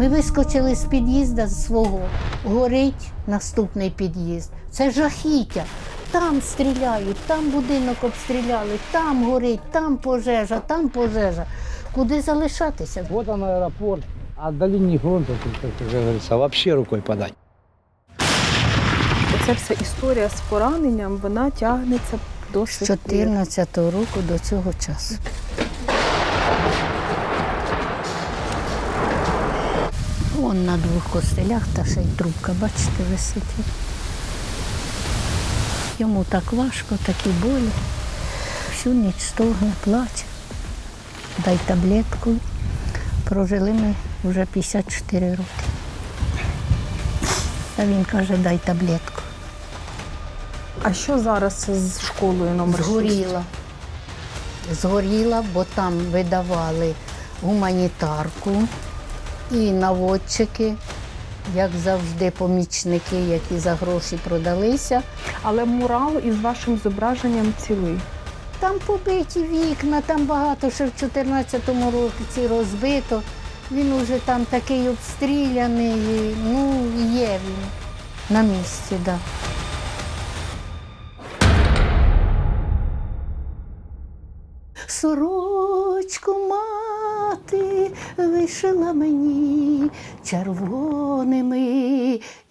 Ми вискочили з під'їзду свого, горить наступний під'їзд. Це жахіття. Там стріляють, там будинок обстріляли, там горить, там пожежа, там пожежа. Куди залишатися? Вот он аэропорт, а до тут, как уже говорится, вообще рукой подать. Оця вся історія з пораненням вона тягнеться до З сих 14-го року до цього часу. Вон на двох костелях та ще й трубка, бачите, висить. Йому так важко, такі болі. Всю ніч стогне, плаче. Дай таблетку. Прожили ми вже 54 роки. А він каже, дай таблетку. А що зараз з школою номер 6? Згоріла. Згоріла, бо там видавали гуманітарку і наводчики, як завжди, помічники, які за гроші продалися. Але мурал із вашим зображенням цілий. Там побиті вікна, там багато ще в 14-му році розбито. Він уже там такий обстріляний. Ну, є він на місці, так. Да. Сорочку мати вишила мені червоними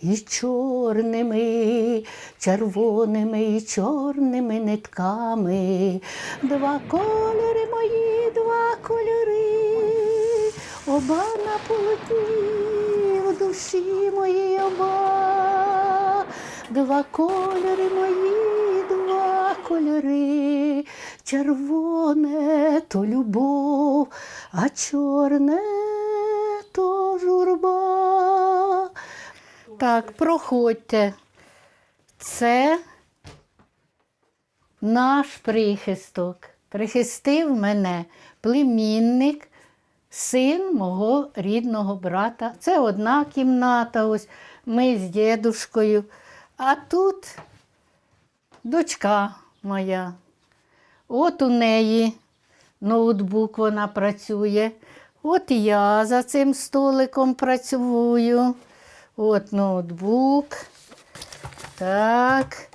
і чорними, червоними і чорними нитками. Два кольори мої, два кольори, оба на полотні в душі моїй оба. Два кольори мої, кольори. Червоне то любов, а чорне то журба. Так, проходьте. Це наш прихисток. Прихистив мене племінник, син мого рідного брата. Це одна кімната, ось ми з дідушкою. А тут дочка моя. От у неї ноутбук вона працює. От я за цим столиком працюю. От ноутбук. Так.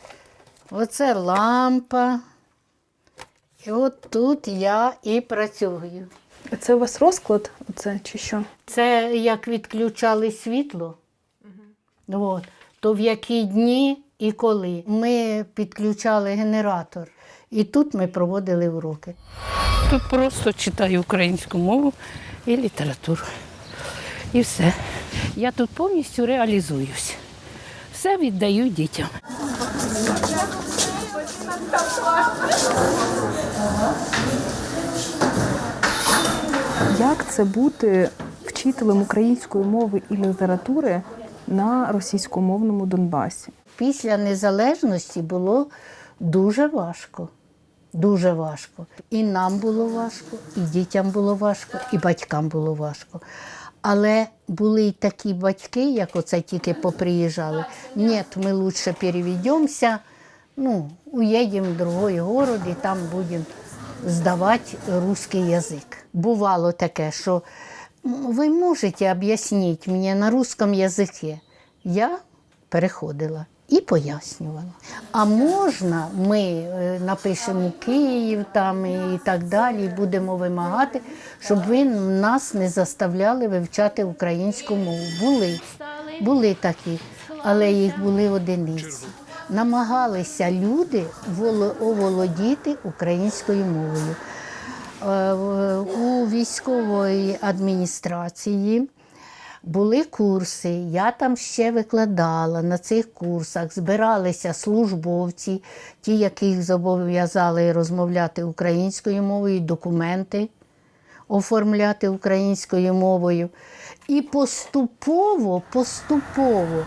Оце лампа. І от тут я і працюю. Це у вас розклад? Оце чи що? Це як відключали світло, от, то в які дні і коли. Ми підключали генератор. І тут ми проводили уроки. Тут просто читаю українську мову і літературу. І все. Я тут повністю реалізуюсь. Все віддаю дітям. Як це бути вчителем української мови і літератури на російськомовному Донбасі? Після незалежності було дуже важко. Дуже важко. І нам було важко, і дітям було важко, і батькам було важко. Але були й такі батьки, як оце тільки поприїжджали. Ні, ми лучше переведемося, ну, уїдемо в другий город і там будемо здавати русский язик. Бувало таке, що ви можете об'яснити мені на русском язикі. Я переходила і пояснювала. А можна, ми е, напишемо Київ там і так далі, і будемо вимагати, щоб ви нас не заставляли вивчати українську мову. Були, були такі, але їх були одиниці. Намагалися люди воло- оволодіти українською мовою. Е, У військової адміністрації були курси, я там ще викладала на цих курсах, збиралися службовці, ті, яких зобов'язали розмовляти українською мовою, документи оформляти українською мовою. І поступово, поступово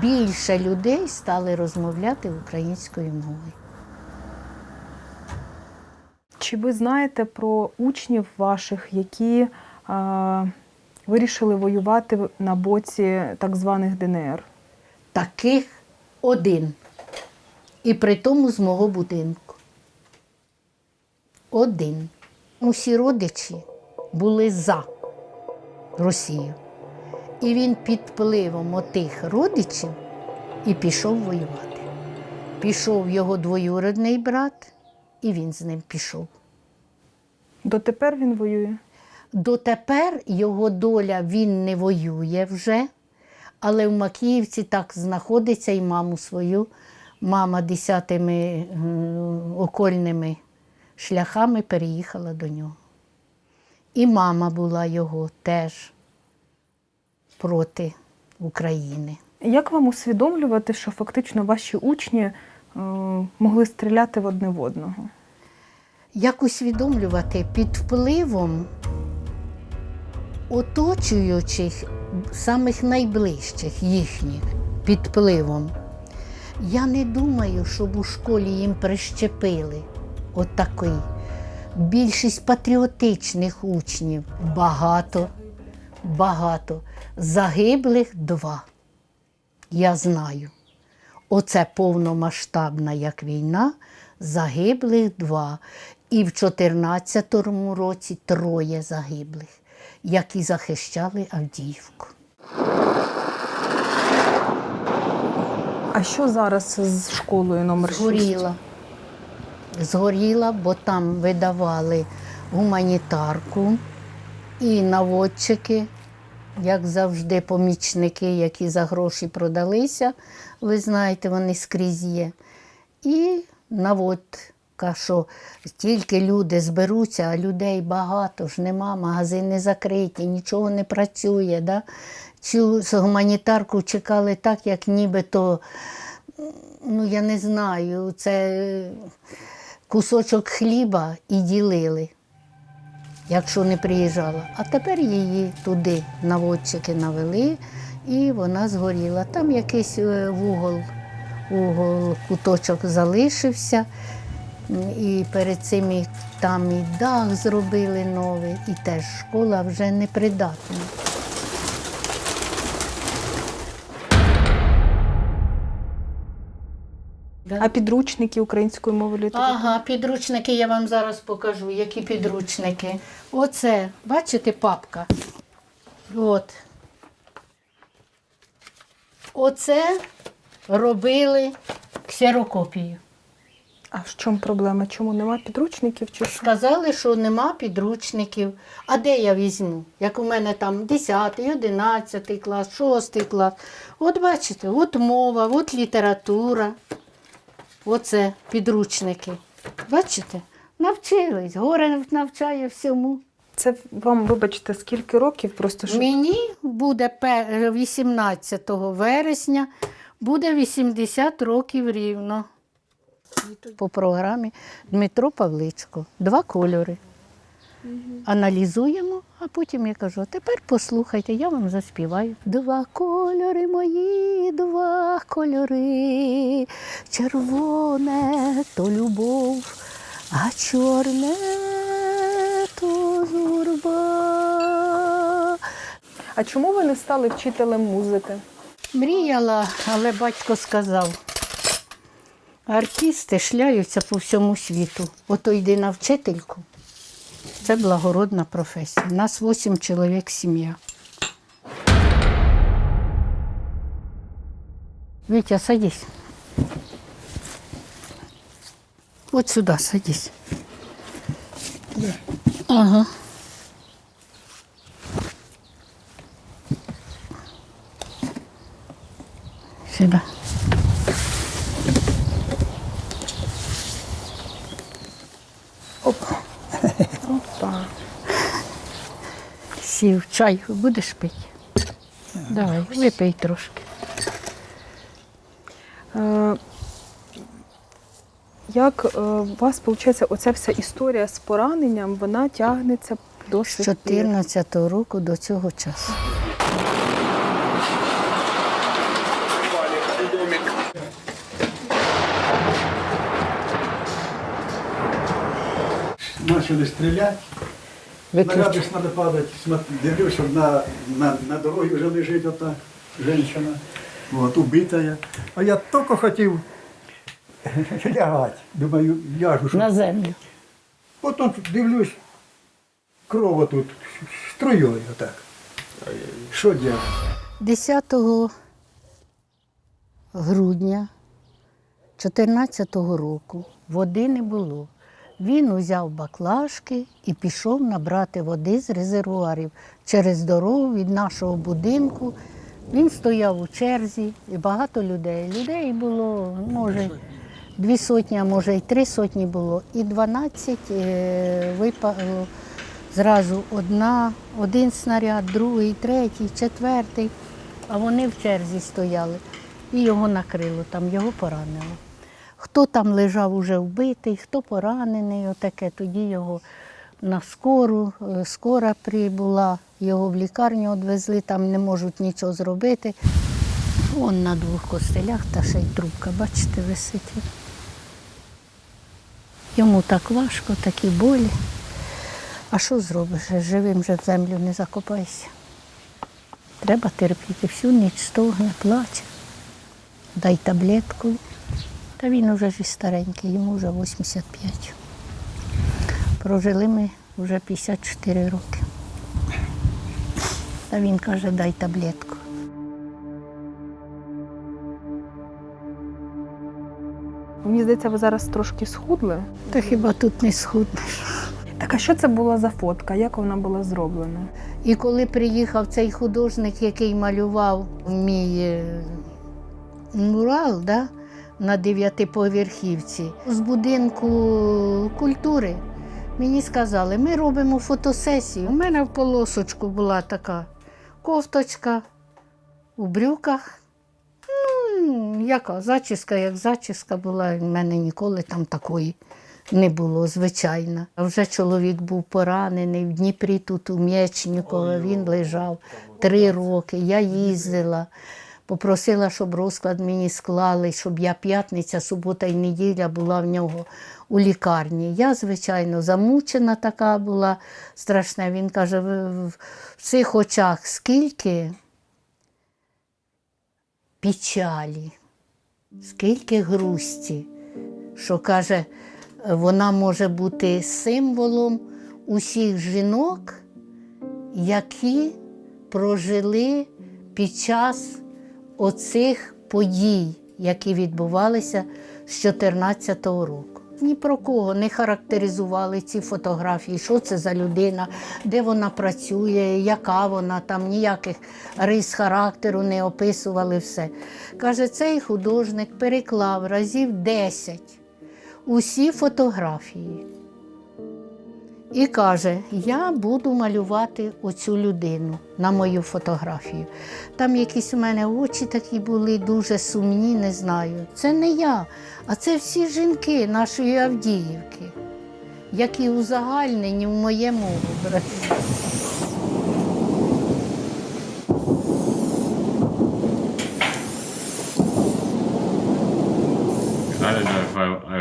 більше людей стали розмовляти українською мовою. Чи ви знаєте про учнів ваших, які вирішили воювати на боці так званих ДНР? Таких один. І при тому з мого будинку. Один. Усі родичі були за Росію. І він під впливом отих родичів і пішов воювати. Пішов його двоюродний брат, і він з ним пішов. Дотепер він воює. Дотепер його доля він не воює вже, але в Макіївці так знаходиться і маму свою. Мама десятими е, окольними шляхами переїхала до нього. І мама була його теж проти України. Як вам усвідомлювати, що фактично ваші учні е, могли стріляти в одне в одного? Як усвідомлювати під впливом оточуючих, самих найближчих їхніх під впливом. Я не думаю, щоб у школі їм прищепили отакий. Більшість патріотичних учнів багато, багато. Загиблих два. Я знаю. Оце повномасштабна як війна, загиблих два. І в 2014 році троє загиблих, які захищали Авдіївку. А що зараз з школою номер 6? Згоріла. Згоріла, бо там видавали гуманітарку і наводчики, як завжди, помічники, які за гроші продалися. Ви знаєте, вони скрізь є. І наводка, що тільки люди зберуться, а людей багато ж нема, магазини закриті, нічого не працює. Да? Цю гуманітарку чекали так, як нібито ну я не знаю, це кусочок хліба і ділили, якщо не приїжджала. А тепер її туди наводчики навели, і вона згоріла. Там якийсь е, вугол, вугол, куточок залишився. М, І перед цим і там і дах зробили новий, і теж школа вже непридатна. А підручники української мови літератури? Ага, підручники я вам зараз покажу. Які підручники. Оце, бачите, папка. От. Оце робили ксерокопію. А в чому проблема? Чому нема підручників? Чи що? Сказали, що нема підручників. А де я візьму? Як у мене там 10, 11 клас, 6 клас. От бачите, от мова, от література. Оце підручники. Бачите? Навчились. Горе навчає всьому. Це вам, вибачте, скільки років? Просто що Мені буде 18 вересня, буде 80 років рівно. По програмі Дмитро Павличко. Два кольори. Аналізуємо, а потім я кажу, тепер послухайте, я вам заспіваю. Два кольори мої, два кольори. Червоне то любов, а чорне то журба. а чому ви не стали вчителем музики? Мріяла, але батько сказав. Артисти шляються по всьому світу. Ото йди на вчительку. Це благородна професія. У нас вісім чоловік сім'я. Вітя, садись. От сюди садись. Ага. Сів, чай будеш пити? Давай, випий трошки. Е, як е, у вас виходить, оця вся історія з пораненням, вона тягнеться до З сих пір? 14 року до цього часу. Начали стріляти. Снаряди треба падати. Дивлюсь, на, на, на дорогі вже лежить ота жінка. От, убита. А я тільки хотів лягати. Думаю, ляжу. щоб- На землю. Потім дивлюсь, кров тут струєю отак. Що робити? 10 грудня 2014 року води не було. Він узяв баклажки і пішов набрати води з резервуарів через дорогу від нашого будинку. Він стояв у черзі і багато людей. Людей було, може, дві сотні, а може й три сотні було. І 12 е, випало зразу одна, один снаряд, другий, третій, четвертий. А вони в черзі стояли. І його накрило, там його поранило. Хто там лежав уже вбитий, хто поранений, отаке, тоді його на скору, е, скора прибула, його в лікарню відвезли, там не можуть нічого зробити. Он на двох костелях та ще й трубка, бачите, висить. Йому так важко, такі болі. А що зробиш? Живим же в землю не закопайся. Треба терпіти. Всю ніч стогне, плаче. Дай таблетку. Та він уже ж старенький, йому вже 85. Прожили ми вже 54 роки. Та він каже, дай таблетку. Мені здається, ви зараз трошки схудли. Та хіба тут не схуднеш? Так, а що це була за фотка? Як вона була зроблена? І коли приїхав цей художник, який малював мій е, мурал да, на дев'ятиповерхівці з будинку культури, мені сказали, ми робимо фотосесію. У мене в полосочку була така кофточка у брюках. Ну, яка зачіска, як зачіска була, в мене ніколи там такої не було, звичайно. А вже чоловік був поранений в Дніпрі, тут у М'ячніково, він лежав три роки. Я їздила, попросила, щоб розклад мені склали, щоб я п'ятниця, субота і неділя була в нього у лікарні. Я, звичайно, замучена така була страшна. Він каже, «В- цих очах скільки печалі, скільки грусті, що каже, вона може бути символом усіх жінок, які прожили під час оцих подій, які відбувалися з 2014 року. Ні про кого не характеризували ці фотографії, що це за людина, де вона працює, яка вона там, ніяких рис характеру не описували все. Каже, цей художник переклав разів 10 усі фотографії. І каже, я буду малювати оцю людину на мою фотографію. Там якісь у мене очі такі були дуже сумні, не знаю. Це не я, а це всі жінки нашої Авдіївки, які узагальнені в моєму образі. I don't know if I I,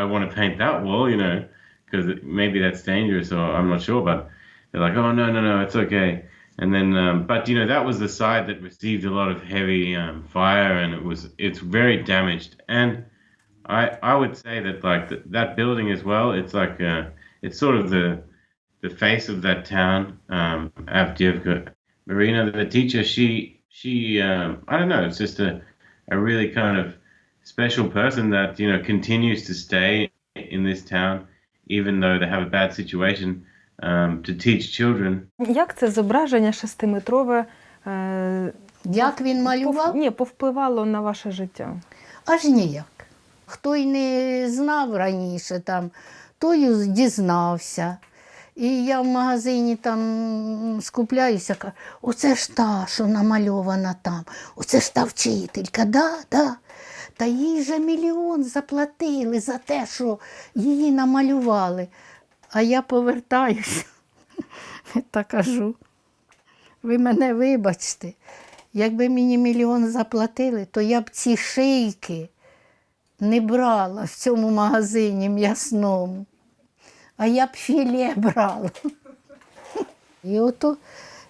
I want to paint that wall, you know, because maybe that's dangerous, or I'm not sure. But they're like, oh no, no, no, it's okay. And then, um, but you know, that was the side that received a lot of heavy um, fire, and it was it's very damaged. And I I would say that like th- that building as well, it's like uh, it's sort of the the face of that town, um, Avdiivka. Marina, the teacher, she she um, I don't know, it's just a a really kind of special person that you know continues to stay in this town even though they have a bad situation um, to teach children Як це зображення шестиметрове е, Як він малював? ні, повпливало на ваше життя? Аж ніяк. Хто й не знав раніше, там, той дізнався. І я в магазині там скупляюся, кажу, оце ж та, що намальована там, оце ж та вчителька, да, да. Та їй же мільйон заплатили за те, що її намалювали. А я повертаюся та кажу, ви мене вибачте, якби мені мільйон заплатили, то я б ці шийки не брала в цьому магазині м'ясному, а я б філе брала. І ото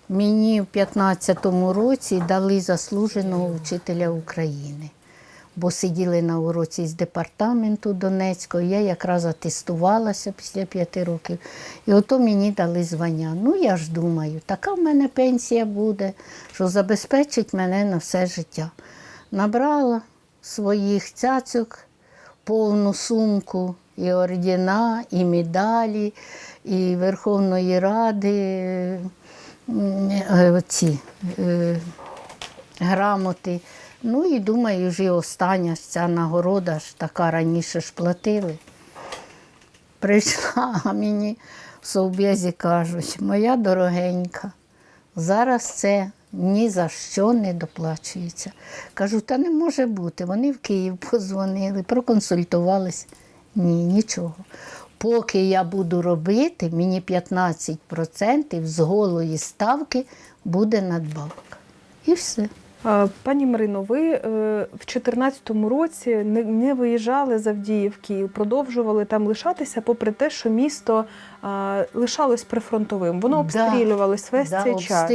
мені в 15-му році дали заслуженого вчителя України. Бо сиділи на уроці з департаменту Донецького. Я якраз атестувалася після п'яти років. І ото мені дали звання. Ну, я ж думаю, така в мене пенсія буде, що забезпечить мене на все життя. Набрала своїх цяцьок, повну сумку і ордена, і медалі, і Верховної Ради. е, Ці, е, грамоти. Ну і думаю, вже остання ж ця нагорода ж така раніше ж платили. Прийшла, а мені в совбезі кажуть, моя дорогенька, зараз це ні за що не доплачується. Кажу, та не може бути. Вони в Київ позвонили, проконсультувались. Ні, нічого. Поки я буду робити, мені 15% з голої ставки буде надбавка. І все. Пані Марино, ви е, в 2014 році не, виїжджали з Авдіївки, продовжували там лишатися, попри те, що місто лишалось прифронтовим. Воно Да. обстрілювалось весь Да, цей час.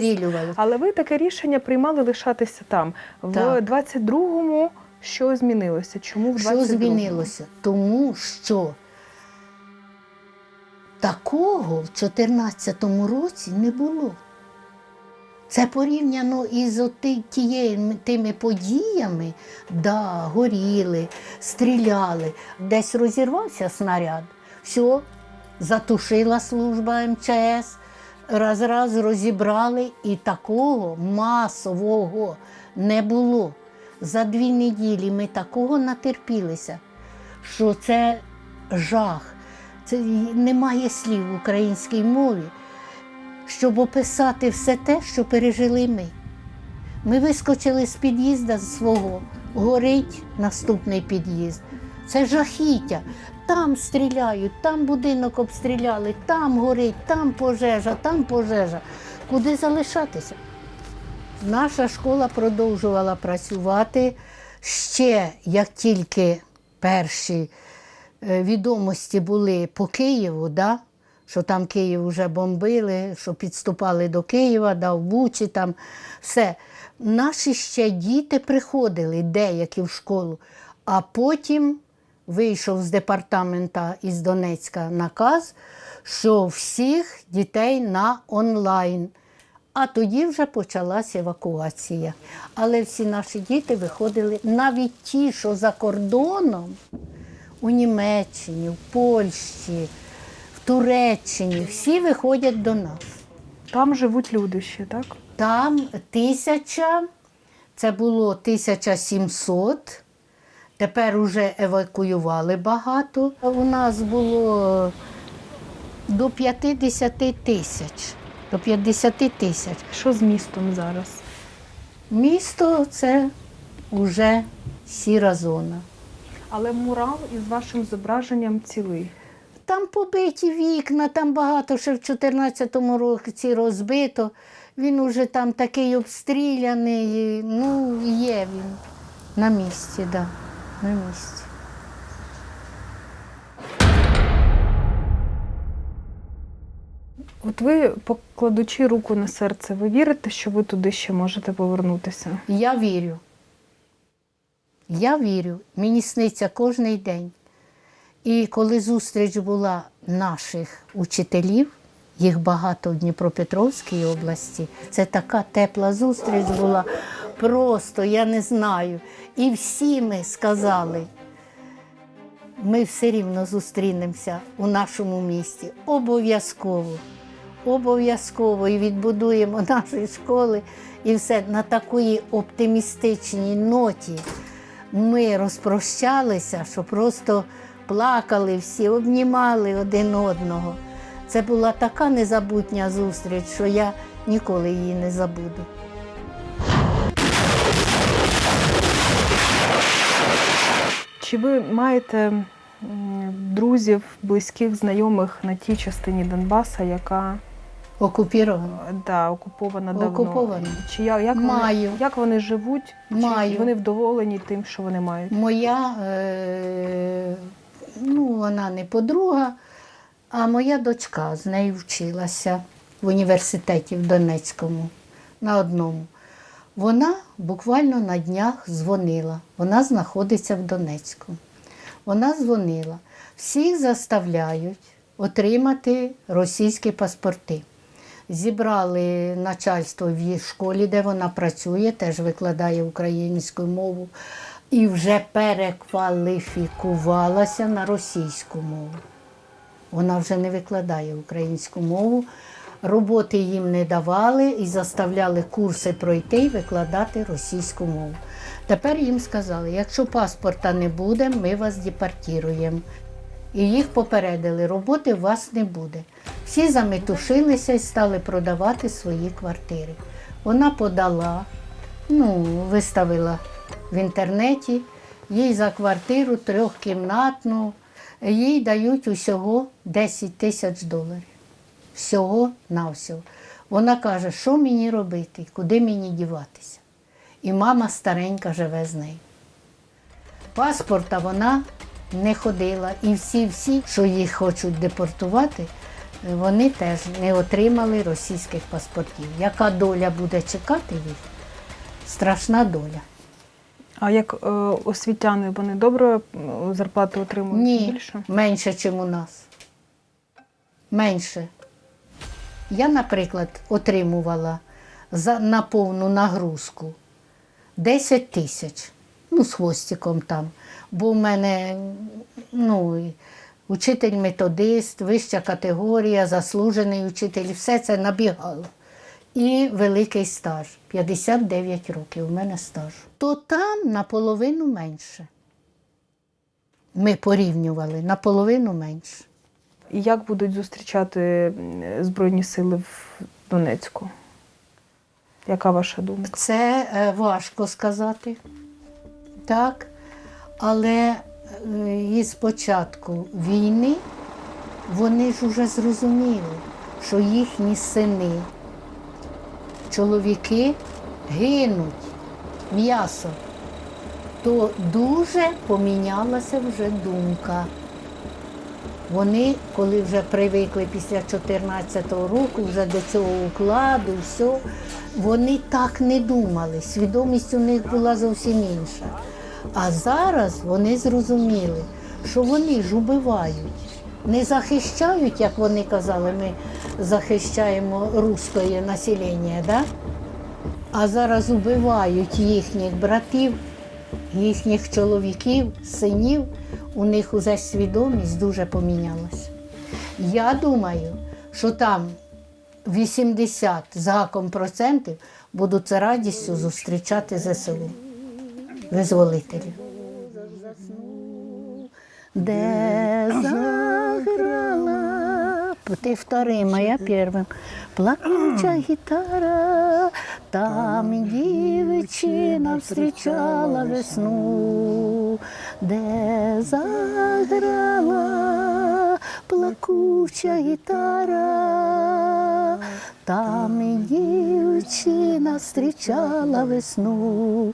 Але ви таке рішення приймали лишатися там. В Так. 22-му що змінилося? Чому в 22-му? змінилося? Тому що такого в 2014 році не було. Це порівняно із тією- тими подіями, да, горіли, стріляли, десь розірвався снаряд, все, затушила служба МЧС, раз раз розібрали, і такого масового не було. За дві неділі ми такого натерпілися, що це жах. Це немає слів в українській мові, щоб описати все те, що пережили ми. Ми вискочили з під'їзда свого, горить наступний під'їзд. Це жахіття. Там стріляють, там будинок обстріляли, там горить, там пожежа, там пожежа. Куди залишатися? Наша школа продовжувала працювати ще як тільки перші е, відомості були по Києву, да? Що там Київ вже бомбили, що підступали до Києва, да, в Бучі, там все. Наші ще діти приходили деякі в школу, а потім вийшов з департамента із Донецька наказ, що всіх дітей на онлайн. А тоді вже почалася евакуація. Але всі наші діти виходили навіть ті, що за кордоном, у Німеччині, в Польщі, Туреччині, всі виходять до нас. Там живуть люди ще, так? Там тисяча, це було 1700, тепер вже евакуювали багато. У нас було до 50 тисяч. До 50 тисяч. Що з містом зараз? Місто це вже сіра зона. Але мурал із вашим зображенням цілий. Там побиті вікна, там багато ще в 14-му році розбито. Він уже там такий обстріляний. Ну, є він на місці, так. Да, на місці. От ви, покладучи руку на серце, ви вірите, що ви туди ще можете повернутися? Я вірю. Я вірю. Мені сниться кожен день. І коли зустріч була наших учителів, їх багато в Дніпропетровській області, це така тепла зустріч була. Просто я не знаю. І всі ми сказали, ми все рівно зустрінемося у нашому місті. Обов'язково. Обов'язково і відбудуємо наші школи і все на такій оптимістичній ноті. Ми розпрощалися, що просто плакали всі, обнімали один одного. Це була така незабутня зустріч, що я ніколи її не забуду. Чи ви маєте друзів, близьких, знайомих на тій частині Донбаса, яка Окупіровано. е, да, окупована давно? Окупована. Чи я- як, Маю. Вони, як вони живуть? Маю. Чи вони вдоволені тим, що вони мають? Моя, е, ну, вона не подруга, а моя дочка з нею вчилася в університеті в Донецькому на одному. Вона буквально на днях дзвонила. Вона знаходиться в Донецьку. Вона дзвонила. Всіх заставляють отримати російські паспорти. Зібрали начальство в її школі, де вона працює, теж викладає українську мову, і вже перекваліфікувалася на російську мову. Вона вже не викладає українську мову. Роботи їм не давали і заставляли курси пройти і викладати російську мову. Тепер їм сказали, якщо паспорта не буде, ми вас депортуємо. І їх попередили, роботи у вас не буде. Всі заметушилися і стали продавати свої квартири. Вона подала, ну, виставила в інтернеті, їй за квартиру трьохкімнатну, їй дають усього 10 тисяч доларів. Всього на всього. Вона каже, що мені робити, куди мені діватися. І мама старенька живе з нею. Паспорта вона не ходила. І всі-всі, що їх хочуть депортувати, вони теж не отримали російських паспортів. Яка доля буде чекати їх? Страшна доля. А як е, освітяни вони добре зарплату отримують Ні, більше? менше, ніж у нас. Менше. Я, наприклад, отримувала за, на повну нагрузку 10 тисяч, ну, з хвостиком там. Бо в мене ну, учитель-методист, вища категорія, заслужений учитель, все це набігало. І великий стаж 59 років у мене стажу. То там наполовину менше. Ми порівнювали наполовину менше. І як будуть зустрічати Збройні сили в Донецьку? Яка ваша думка? Це е, важко сказати, так. Але е, із початку війни вони ж уже зрозуміли, що їхні сини, чоловіки гинуть м'ясо, то дуже помінялася вже думка. Вони, коли вже привикли після 14-го року, вже до цього укладу, все, вони так не думали. Свідомість у них була зовсім інша. А зараз вони зрозуміли, що вони ж убивають, не захищають, як вони казали, ми захищаємо руське населення, да? а зараз убивають їхніх братів, їхніх чоловіків, синів, у них уже свідомість дуже помінялася. Я думаю, що там 80 з гаком процентів будуть з радістю зустрічати ЗСУ, визволителів. Де заграла, ти вторим, а я первим. Плакуча гітара, там дівчина встрічала весну, де заграла плакуча гітара, там дівчина встрічала весну,